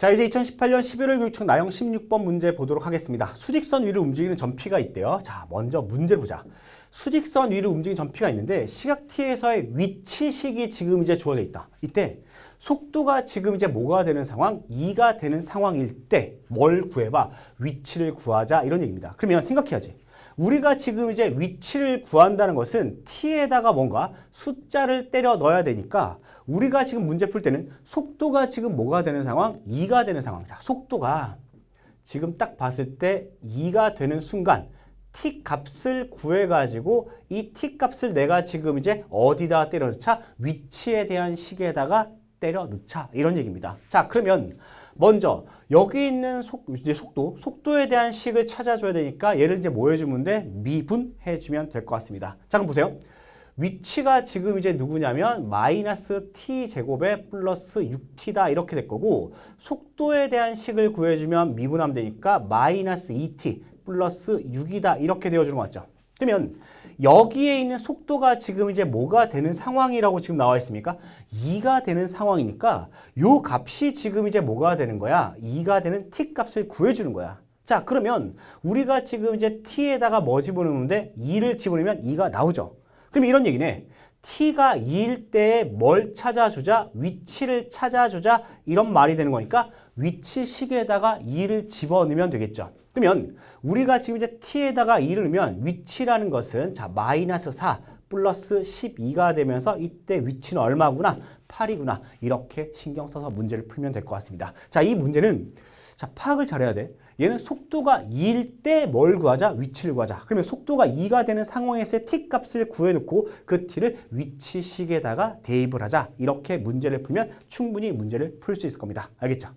자, 이제 2018년 11월 교육청 나형 16번 문제 보도록 하겠습니다. 수직선 위를 움직이는 전피가 있대요. 자, 먼저 문제를 보자. 수직선 위를 움직이는 전피가 있는데 시각 t에서의 위치식이 지금 이제 주어져 있다. 이때 속도가 지금 이제 뭐가 되는 상황? 2가 되는 상황일 때 뭘 구해봐? 위치를 구하자 이런 얘기입니다. 그러면 생각해야지. 우리가 지금 이제 위치를 구한다는 것은 t에다가 뭔가 숫자를 때려 넣어야 되니까 우리가 지금 문제 풀 때는 속도가 지금 뭐가 되는 상황? 2가 되는 상황. 자, 속도가 지금 딱 봤을 때 2가 되는 순간 t 값을 구해가지고 이 t 값을 내가 지금 이제 어디다 때려 넣자? 위치에 대한 식에다가 때려 넣자. 이런 얘기입니다. 자, 그러면 먼저 여기 있는 속, 이제 속도, 속도에 대한 식을 찾아줘야 되니까 얘를 이제 뭐 해주면 돼? 미분해주면 될 것 같습니다. 자, 그럼 보세요. 위치가 지금 이제 누구냐면 마이너스 t 제곱에 플러스 6t다 이렇게 될 거고 속도에 대한 식을 구해주면 미분하면 되니까 마이너스 2t 플러스 6이다 이렇게 되어주는 거 맞죠? 그러면 여기에 있는 속도가 지금 이제 뭐가 되는 상황이라고 지금 나와 있습니까? 2가 되는 상황이니까 요 값이 지금 이제 뭐가 되는 거야? 2가 되는 t 값을 구해주는 거야. 자 그러면 우리가 지금 이제 t에다가 뭐 집어넣는데 2를 집어넣으면 2가 나오죠. 그럼 이런 얘기네. t가 2일 때뭘 찾아주자? 위치를 찾아주자? 이런 말이 되는 거니까 위치식에다가 2를 집어넣으면 되겠죠. 그러면 우리가 지금 이제 t에다가 2를 넣으면 위치라는 것은 자 마이너스 4 플러스 12가 되면서 이때 위치는 얼마구나? 8이구나. 이렇게 신경 써서 문제를 풀면 될 것 같습니다. 자, 이 문제는 자, 파악을 잘해야 돼. 얘는 속도가 2일 때 뭘 구하자? 위치를 구하자. 그러면 속도가 2가 되는 상황에서의 t 값을 구해놓고 그 t를 위치식에다가 대입을 하자. 이렇게 문제를 풀면 충분히 문제를 풀 수 있을 겁니다. 알겠죠?